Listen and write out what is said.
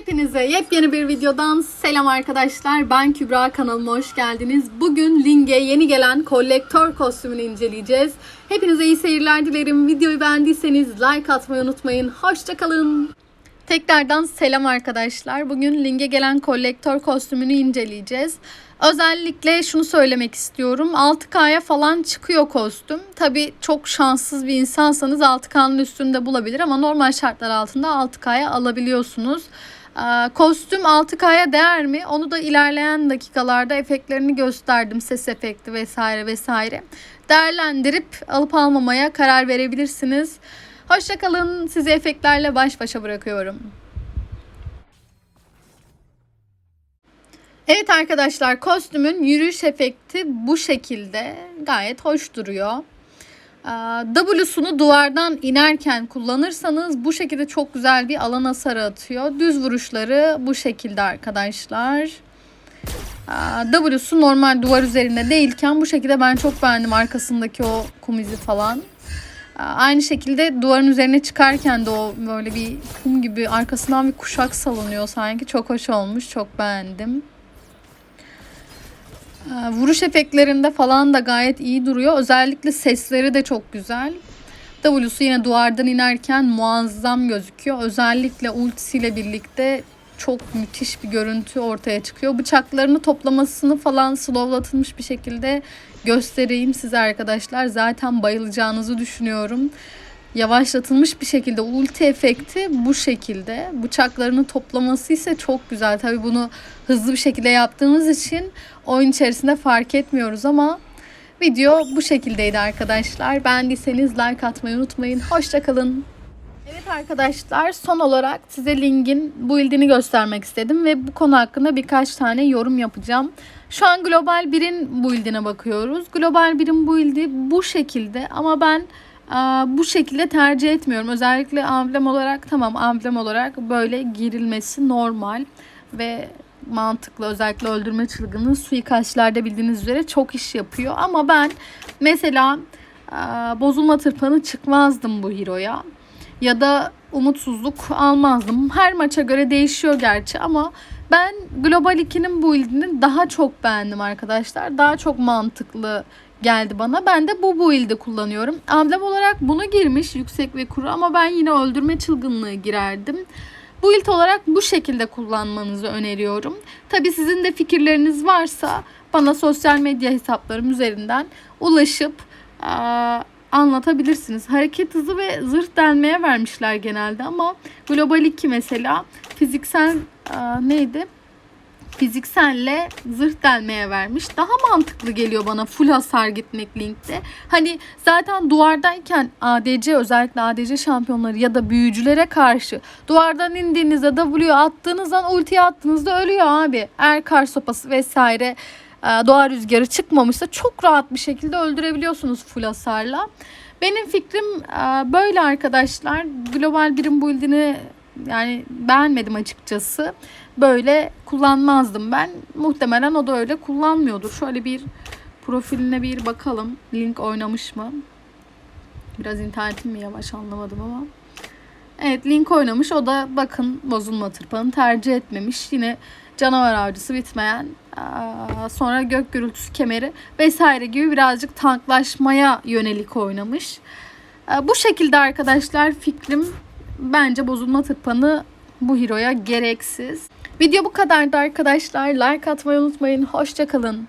Hepinize yepyeni bir videodan selam arkadaşlar. Ben Kübra kanalıma hoş geldiniz. Bugün Ling'e yeni gelen kolektör kostümünü inceleyeceğiz. Hepinize iyi seyirler dilerim. Videoyu beğendiyseniz like atmayı unutmayın. Hoşçakalın. Tekrardan selam arkadaşlar. Bugün Ling'e gelen kolektör kostümünü inceleyeceğiz. Özellikle şunu söylemek istiyorum. 6K'ya falan çıkıyor kostüm. Tabii çok şanssız bir insansanız 6K'nın üstünde bulabilir ama normal şartlar altında 6K'ya alabiliyorsunuz. Kostüm 6K'ya değer mi? Onu da ilerleyen dakikalarda efektlerini gösterdim. Ses efekti vesaire vesaire. Değerlendirip alıp almamaya karar verebilirsiniz. Hoşçakalın. Sizi efektlerle baş başa bırakıyorum. Evet arkadaşlar kostümün yürüyüş efekti bu şekilde gayet hoş duruyor. Ee, W'sunu duvardan inerken kullanırsanız bu şekilde çok güzel bir alan hasarı atıyor. Düz vuruşları bu şekilde arkadaşlar. Ee, W'su normal duvar üzerinde değilken bu şekilde ben çok beğendim arkasındaki o kum izi falan. Ee, Aynı şekilde duvarın üzerine çıkarken de o böyle bir kum gibi arkasından bir kuşak salınıyor sanki. Çok hoş olmuş. Çok beğendim. Ee, Vuruş efektlerinde falan da gayet iyi duruyor. Özellikle sesleri de çok güzel. W'su yine duvardan inerken muazzam gözüküyor. Özellikle ultisiyle birlikte çok müthiş bir görüntü ortaya çıkıyor. Bıçaklarını toplamasını falan slowlatılmış bir şekilde göstereyim size arkadaşlar. Zaten bayılacağınızı düşünüyorum. Yavaşlatılmış bir şekilde ulti efekti bu şekilde. Bıçaklarını toplaması ise çok güzel. Tabii bunu hızlı bir şekilde yaptığımız için oyun içerisinde fark etmiyoruz ama video bu şekildeydi arkadaşlar. Beğendiyseniz like atmayı unutmayın. Hoşçakalın. Evet arkadaşlar son olarak size Link'in build'ini göstermek istedim ve bu konu hakkında birkaç tane yorum yapacağım. Şu an Global 1'in build'ine bakıyoruz. Global 1'in build'i bu şekilde ama ben bu şekilde tercih etmiyorum. Özellikle amblem olarak tamam amblem olarak böyle girilmesi normal ve mantıklı özellikle öldürme çılgını suikastçilerde bildiğiniz üzere çok iş yapıyor. Ama ben mesela bozulma tırpanı çıkmazdım bu hero'ya ya da umutsuzluk almazdım. Her maça göre değişiyor gerçi ama ben Global 2'nin bu build'ini daha çok beğendim arkadaşlar. Daha çok mantıklı geldi bana. Ben de bu build'i kullanıyorum. Amblem olarak bunu girmiş yüksek ve kuru ama ben yine öldürme çılgınlığı girerdim. Build olarak bu şekilde kullanmanızı öneriyorum. Tabi sizin de fikirleriniz varsa bana sosyal medya hesaplarım üzerinden ulaşıp aa, anlatabilirsiniz. Hareket hızı ve zırh delmeye vermişler genelde ama Global 2 mesela fiziksel neydi? Fizikselle zırh delmeye vermiş. Daha mantıklı geliyor bana full hasar gitmek linkte. Hani zaten duvardayken ADC özellikle ADC şampiyonları ya da büyücülere karşı duvardan indiğinizde W attığınızdan ultiye attığınızda ölüyor abi. Eğer kar sopası vesaire e, doğa rüzgarı çıkmamışsa çok rahat bir şekilde öldürebiliyorsunuz full hasarla. Benim fikrim e, böyle arkadaşlar. Global birim build'ini yani beğenmedim açıkçası. Böyle kullanmazdım ben. Muhtemelen o da öyle kullanmıyordur. Şöyle bir profiline bir bakalım. Link oynamış mı? Biraz internetim mi yavaş anlamadım ama. Evet Link oynamış. O da bakın bozulma tırpanı tercih etmemiş. Yine canavar avcısı bitmeyen sonra gök gürültüsü kemeri vesaire gibi birazcık tanklaşmaya yönelik oynamış. Bu şekilde arkadaşlar fikrim bence bozulma tırpanı bu hero'ya gereksiz. Video bu kadardı arkadaşlar. Like atmayı unutmayın. Hoşçakalın.